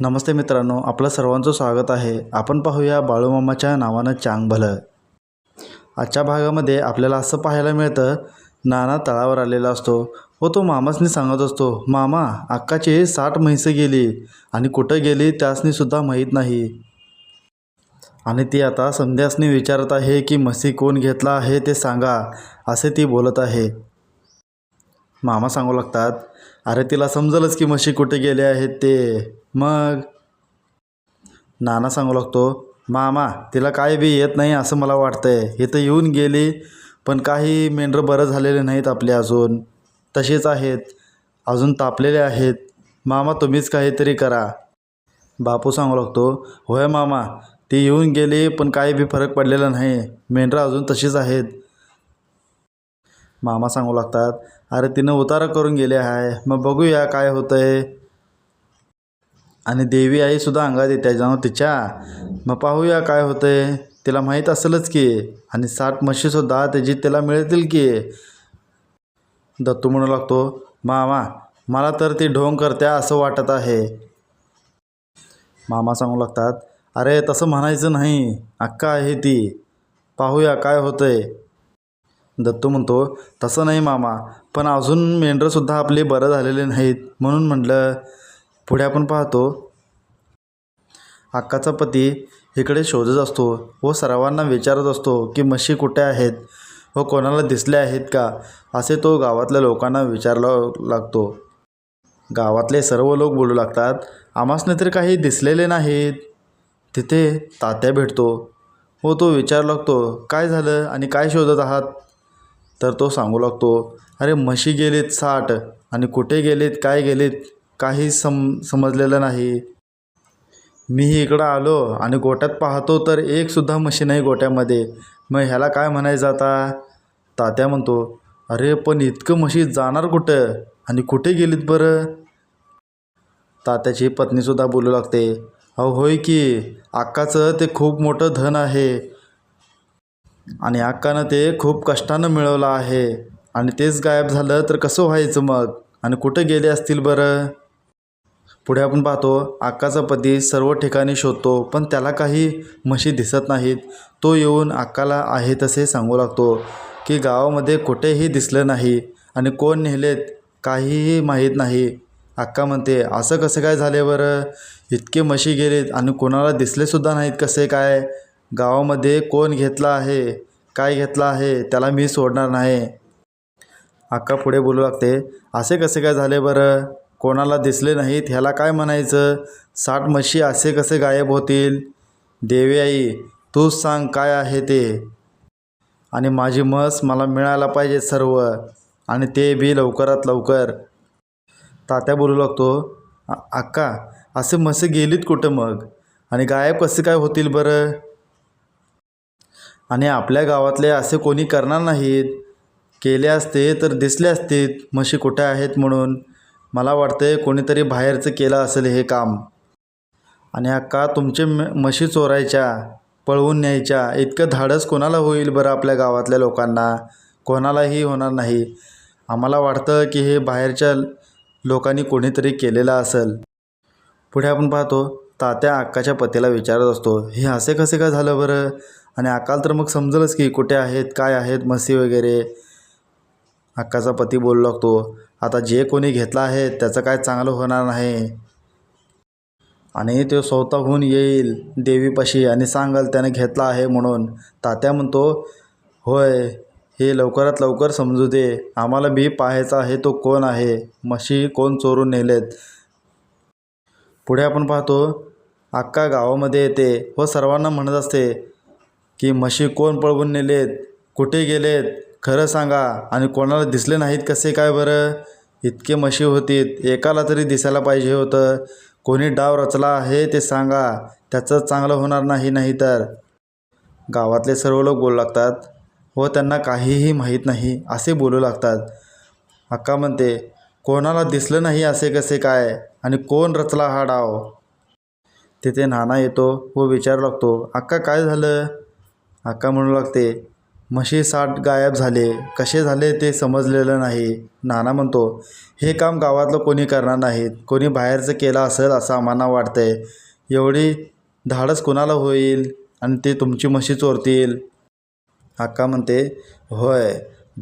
नमस्ते मित्रांनो आपलं सर्वांचं स्वागत आहे. आपण पाहूया बाळूमामाच्या नावानं चांग भलं. आजच्या भागामध्ये आपल्याला असं पाहायला मिळतं नाना तळावर आलेला असतो व तो मामासनी सांगत असतो मामा अक्काची साठ म्हैसं गेली आणि कुठं गेली त्यासनीसुद्धा माहीत नाही. आणि ती आता संध्यासनी विचारत आहे की म्हशी कोण घेतला आहे ते सांगा असे ती बोलत आहे. मामा सांगू लागतात अरे तिला समजलंच की म्हशी कुठे गेले आहेत ते. मग? नाना सांगू लागतो मामा तिला काय बी येत नाही असं मला वाटतंय. इथं येऊन गेली पण काही मेंढरं बरं झालेले नाहीत आपले अजून. तसेच आहेत. अजून तापलेले आहेत. मामा तुम्हीच काहीतरी करा. बापू सांगू लागतो होय मामा ती येऊन गेली पण काही बी फरक पडलेला नाही. मेंढरं अजून तशीच आहेत. मामा सांगू लागतात अरे तिनं उतारा करून गेले आहे मग बघूया काय होतं आहे आणि देवी आईसुद्धा अंगात येते जाणं तिच्या मग पाहूया काय होतं आहे तिला माहीत असेलच की. आणि साठ म्हशीसुद्धा त्याची तिला मिळतील की. दत्तू म्हणू लागतो मामा मला तर ती ढोंग करत्या असं वाटत आहे. मामा सांगू लागतात अरे तसं म्हणायचं नाही. अक्का आहे ती. पाहूया काय होतंय. दत्तू म्हणतो तसं नाही मामा पण अजून मेंढरंसुद्धा आपले बरं झालेले नाहीत. म्हणून म्हटलं पुढे आपण पाहतो अक्काचा पती इकडे शोधत असतो व सर्वांना विचारत असतो की म्हशी कुठे आहेत व कोणाला दिसले आहेत का? असे तो गावातल्या लोकांना विचारला लागतो. गावातले सर्व लोक बोलू लागतात आमासने तर काही दिसलेले नाहीत. तिथे तात्या भेटतो व तो विचार लागतो काय झालं आणि काय शोधत आहात? तर तो सांगू लागतो अरे म्हशी गेलेत साठ आणि कुठे गेलेत काय गेलेत? काही सम समजलेलं नाही. मी इकडं आलो आणि गोट्यात पाहतो तर एकसुद्धा म्हशी नाही गोट्यामध्ये. मग ह्याला काय म्हणायचं आता? तात्या म्हणतो अरे पण इतकं म्हशी जाणार कुठं? आणि कुठे गेलीत बरं? तात्याची पत्नीसुद्धा बोलू लागते अहो होय की अक्काचं ते खूप मोठं धन आहे. आणि अक्कानं ते खूप कष्टानं मिळवलं आहे. आणि तेच गायब झालं तर कसं व्हायचं मग? आणि कुठं गेले असतील बरं? पुढे आपण पाहतो अक्काचा पती सर्व ठिकाणी शोधतो पण त्याला काही म्हशी दिसत नाहीत. तो येऊन अक्काला आहे तसे सांगू लागतो की गावामध्ये कुठेही दिसलं नाही आणि कोण नेलेत काहीही माहीत नाही. अक्का म्हणते असं कसं काय झाले बरं? इतके म्हशी गेलेत आणि कोणाला दिसलेसुद्धा नाहीत कसे काय? गावामध्ये कोण घेतला आहे? काय घेतला आहे? त्याला मी सोडणार नाही. अक्का पुढे बोलू लागते असे कसे काय झाले बरं? कोणाला दिसले नाहीत ह्याला काय म्हणायचं? साठ म्हशी असे कसे गायब होतील? देवी आई तूच सांग काय आहे ते. आणि माझी म्हस मला मिळायला पाहिजे सर्व आणि ते बी लवकरात लवकर. तात्या बोलू लागतो अक्का असे म्हसे गेलीत कुठं मग? आणि गायब कसे काय होतील बरं? आणि आपल्या गावातले असे कोणी करणार नाहीत. केले असते तर दिसले असते. म्हशी कुठे आहेत म्हणून? मला वाटते कोणीतरी बाहेरचं केलं असेल हे काम. आणि अक्का तुमचे म म्हशी चोरायच्या पळवून न्यायच्या इतकं धाडस कोणाला होईल बरं आपल्या गावातल्या लोकांना? कोणालाही होणार नाही. आम्हाला वाटतं की हे बाहेरच्या लोकांनी कोणीतरी केलेलं असेल. पुढे आपण पाहतो तात्या अक्काच्या पतीला विचारत असतो हे असे कसे काय झालं बरं? आणि अक्काल तर मग समजलंच की कुठे आहेत काय आहेत मसी वगैरे. अक्काचा पती बोलू लागतो आता जे कोणी घेतलं आहे त्याचं काय चांगलं होणार नाही. आणि तो स्वतःहून येईल देवीपाशी आणि सांगल त्याने घेतला आहे म्हणून. तात्या म्हणतो होय हे लवकरात लवकर समजू दे. आम्हाला बी पाहायचा आहे तो कोण आहे. म्हशी कोण चोरून नेलेत? पुढे आपण पाहतो अक्का गावामध्ये येते व सर्वांना म्हणत असते की म्हशी कोण पळवून नेलेत? कुठे गेलेत? खरं सांगा आणि कोणाला दिसले नाहीत कसे काय बरं? इतके म्हशी होतीत एकाला तरी दिसायला पाहिजे होतं. कोणी डाव रचला आहे ते सांगा त्याचं चांगलं होणार नाही नाही तर गावातले सर्व लोक बोलू लागतात. व त्यांना काहीही माहीत नाही असे बोलू लागतात. अक्का म्हणते कोणाला दिसलं नाही असे कसे काय? आणि कोण रचला हा डाव? तिथे नाना येतो व विचारू लागतो अक्का काय झालं? अक्का म्हणू लागते म्हशी साठ गायब झाले. कसे झाले ते समजलेलं नाही. नाना म्हणतो हे काम गावातलं कोणी करणार नाहीत. कोणी बाहेरचं केलं असेल असं आम्हाला वाटतंय. एवढी धाडस कुणाला होईल? आणि ते तुमची म्हशी चोरतील. अक्का म्हणते होय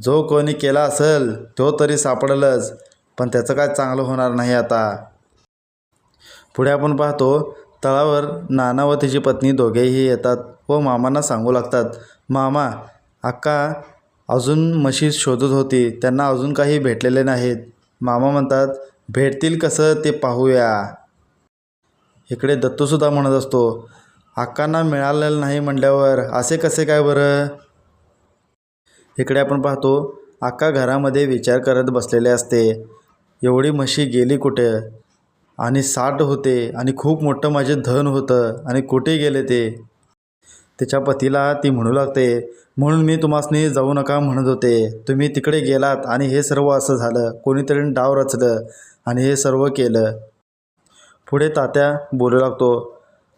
जो कोणी केला असेल तो तरी सापडलंच. पण त्याचं काय चांगलं होणार नाही आता. पुढे आपण पाहतो तळावर नाना व तिची पत्नी दोघेही येतात व मामांना सांगू लागतात मामा अक्का अजून म्हशी शोधत होती त्यांना अजून काही भेटलेले नाहीत. मामा म्हणतात भेटतील कसं ते पाहूया. इकडे दत्तूसुद्धा म्हणत असतो अक्कांना मिळालेलं नाही म्हटल्यावर असे कसे काय बरं? इकडे आपण पाहतो अक्का घरामध्ये विचार करत बसलेले असते एवढी म्हशी गेली कुठे? आणि साठ होते आणि खूप मोठं माझे धन होतं आणि कुठे गेले ते? तिच्या पतीला ती म्हणू लागते म्हणून मी तुम्हासनी जाऊ नका म्हणत होते. तुम्ही तिकडे गेलात आणि हे सर्व असं झालं. कोणीतरी डाव रचलं आणि हे सर्व केलं. पुढे तात्या बोलू लागतो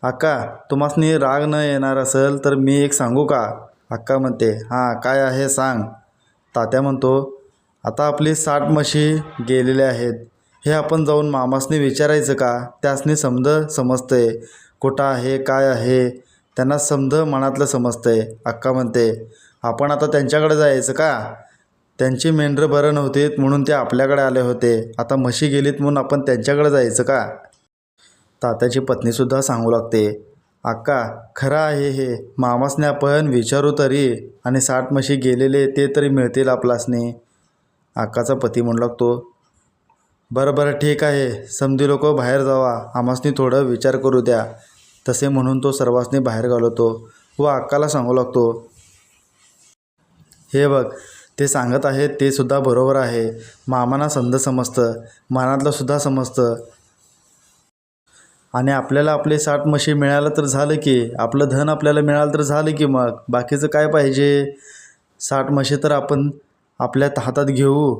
अक्का तुम्हासनी राग न येणार असेल तर मी एक सांगू का? अक्का म्हणते हां काय आहे सांग. तात्या म्हणतो आता आपली साठ म्हशी गेलेल्या आहेत. हे आपण जाऊन मामासनी विचारायचं का? त्यासनी समज समजते कुठं आहे काय आहे? त्यांना समज मनातलं समजतं आहे अक्का म्हणते आपण आता त्यांच्याकडे जायचं का? त्यांची मेंढरं बरं नव्हतीत म्हणून ते आपल्याकडे आले होते. आता म्हशी गेलीत म्हणून आपण त्यांच्याकडे जायचं का? तात्याची पत्नीसुद्धा सांगू लागते अक्का खरं आहे हे. मामासने आपण विचारू तरी आणि साठ म्हशी गेलेले ते तरी मिळतील आपलासने. अक्काचा पती म्हणू लागतो बरं बरं ठीक आहे. समधी लोक बाहेर जावा. आमासनी थोडं विचार करू द्या. तसे म्हणून तो सर्वांसनी बाहेर घालवतो व अक्काला सांगू लागतो हे बघ ते सांगत आहेत ते सुद्धा बरोबर आहे. मामांना संध समजतं मनातलं सुद्धा समजतं. आणि आपल्याला आपले साठ म्हशी मिळालं तर झालं की आपलं धन आपल्याला मिळालं तर झालं की मग? बाकीचं काय पाहिजे? साठ म्हशी तर आपण आपल्या हातात घेऊ.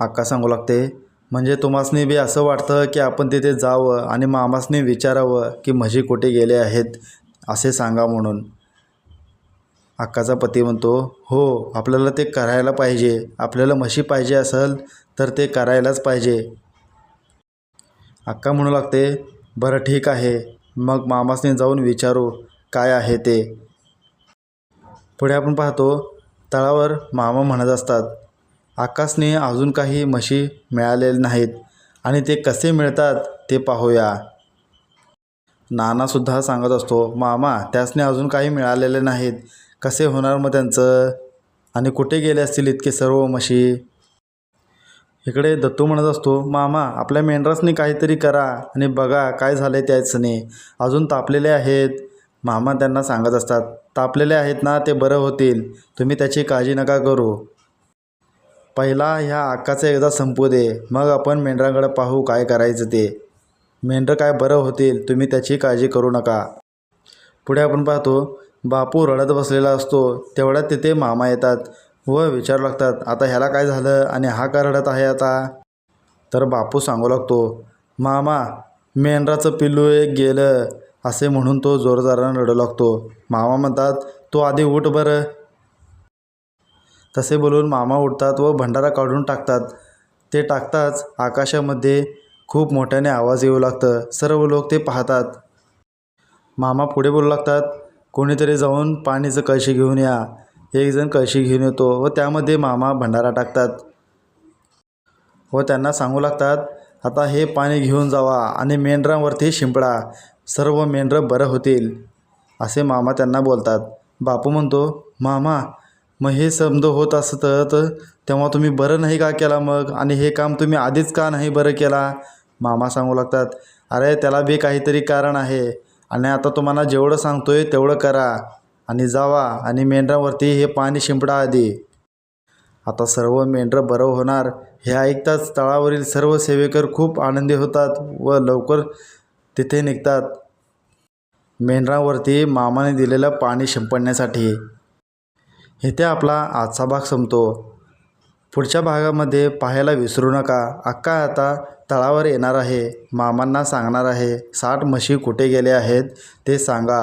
अक्का सांगू लागते म्हणजे तुम्हासनी बी असं वाटतं की आपण तिथे जावं आणि मामासनी विचारावं की म्हशी कुठे गेले आहेत असे सांगा म्हणून. अक्काचा पती म्हणतो हो आपल्याला ते करायला पाहिजे. आपल्याला म्हशी पाहिजे असेल तर ते करायलाच पाहिजे. अक्का म्हणू लागते बरं ठीक आहे. मग मामासने जाऊन विचारू काय आहे ते. पुढे आपण पाहतो तळावर मामा म्हणत असतात आकाशने अजून काही म्हशी मिळालेल्या नाहीत. आणि ते कसे मिळतात ते पाहूया. नानासुद्धा सांगत असतो मामा त्यासने अजून काही मिळालेले नाहीत. कसे होणार मग त्यांचं? आणि कुठे गेले असतील इतके सर्व म्हशी? इकडे दत्तू म्हणत असतो मामा आपल्या मेंढरासनी काहीतरी करा आणि बघा काय झालं त्याचने अजून तापलेले आहेत. मामा त्यांना सांगत असतात तापलेले आहेत ना ते बरं होतील. तुम्ही त्याची काळजी नका करू. पहिला ह्या आकाचा एकदा संपू दे मग आपण मेंढरांकडे पाहू काय करायचं ते. मेंढरं काय बरं होतील तुम्ही त्याची काळजी करू नका. पुढे आपण पाहतो बापू रडत बसलेला असतो तेवढ्यात तिथे मामा येतात व विचारू लागतात आता ह्याला काय झालं आणि हा का रडत आहे आता? तर बापू सांगू लागतो मामा मेंढराचं पिल्लू एक गेलं असे म्हणून तो जोरदारानं रडू लागतो. मामा म्हणतात तो आधी उठ बरं तसे बोलून मामा उठतात व भंडारा काढून टाकतात. ते टाकताच आकाशामध्ये खूप मोठ्याने आवाज येऊ लागतं. सर्व लोक ते पाहतात. मामा पुढे बोलू लागतात कोणीतरी जाऊन पाणीचं कळशी घेऊन या. एकजण कळशी घेऊन येतो. व त्यामध्ये मामा भंडारा टाकतात. व त्यांना सांगू लागतात आता हे पाणी घेऊन जावा आणि मेंढरांवरती शिंपडा. सर्व मेंढरं बरं होतील. असे मामा त्यांना बोलतात. बापू म्हणतो मामा मग हे समज होत असतं तर तेव्हा तुम्ही बरं नाही का केला मग? आणि हे काम तुम्ही आधीच का नाही बरं केला? मामा सांगू लागतात अरे त्याला बी काहीतरी कारण आहे. आणि आता तुम्हाला जेवढं सांगतो आहे तेवढं करा. आणि जावा. आणि मेंढरावरती हे पाणी शिंपडा आधी. आता सर्व मेंढरं बरं होणार. हे ऐकताच तळावरील सर्व सेवेकर खूप आनंदी होतात व लवकर तिथे निघतात. मेंढरावरती मामाने दिलेलं पाणी शिंपडण्यासाठी. इथे आपला आजचा भाग संपतो. पुढच्या भागामध्ये पाहायला विसरू नका. अक्का आता तळावर येणार आहे. मामांना सांगणार आहे साठ म्हशी कुठे गेले आहेत ते सांगा.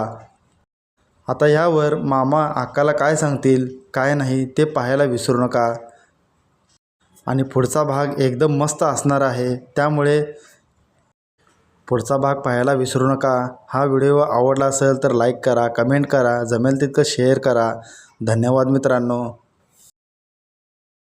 आता ह्यावर मामा अक्काला काय सांगतील काय नाही ते पाहायला विसरू नका. आणि पुढचा भाग एकदम मस्त असणार आहे. त्यामुळे पुढचा भाग पाहायला विसरू नका. हा व्हिडिओ आवडला असेल तर लाईक करा कमेंट करा जमेल तितकं शेअर करा. धन्यवाद मित्रांनो.